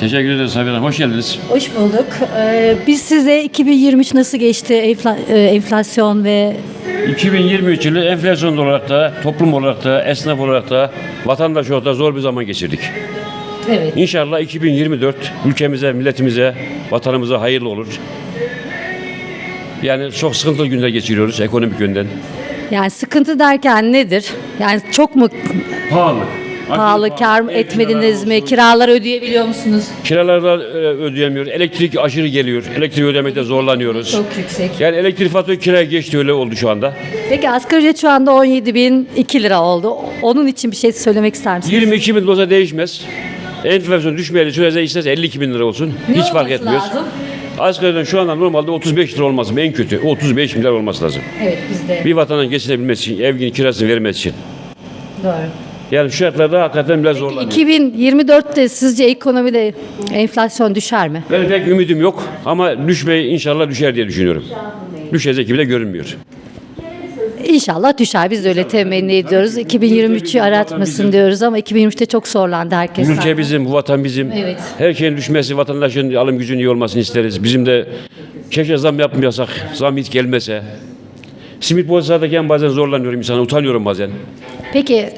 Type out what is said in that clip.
Teşekkür ederiz Hanım. Hoş geldiniz. Hoş bulduk. Ee, biz size 2023 nasıl geçti enfla- e, enflasyon ve 2023 yılı enflasyon olarak da, toplum olarak da, esnaf olarak da, vatandaş olarak da zor bir zaman geçirdik. evet İnşallah 2024 ülkemize, milletimize, vatanımıza hayırlı olur. Yani çok sıkıntılı günler geçiriyoruz ekonomik yönden. yani sıkıntı derken nedir? Yani çok mu Pahalı. Pahalı kar Ev etmediniz mi? Kiraları ödeyebiliyor musunuz? Kiralardan e, ödeyemiyoruz. Elektrik aşırı geliyor. Elektrik ödemekte zorlanıyoruz. Çok yüksek. Yani elektrik faturası kiraya geçti öyle oldu şu anda. Peki asgari ücret şu anda 17.002 lira oldu. Onun için bir şey söylemek ister misiniz? 22 bin olsa değişmez. Enflasyon düşmeyeli sürece isterse 52 bin lira olsun. Ne Hiç fark etmiyor. lazım? Asgari şu anda normalde 35 lira olması en kötü? 35 milyar olması lazım. Evet bizde. Bir vatandaş geçinebilmesi için, evinin kirasını vermesi için. Doğru. Yani şu şartlarda hakikaten biraz zorlanıyor. 2024'te sizce ekonomide enflasyon düşer mi? Benim pek ümidim yok ama düşmeyi inşallah düşer diye düşünüyorum. Düşecek gibi de görünmüyor. İnşallah düşer. Biz de öyle temenni ediyoruz. 2023'ü aratmasın diyoruz ama 2023'te çok zorlandı herkes. Ülke bizim, bu vatan bizim. Evet. Her şeyin düşmesi, vatandaşın alım gücünün iyi olmasını isteriz. Bizim de keşke zam yapmayasak, zam hiç gelmese. Simit boğazadayken bazen zorlanıyorum insana, utanıyorum bazen. Peki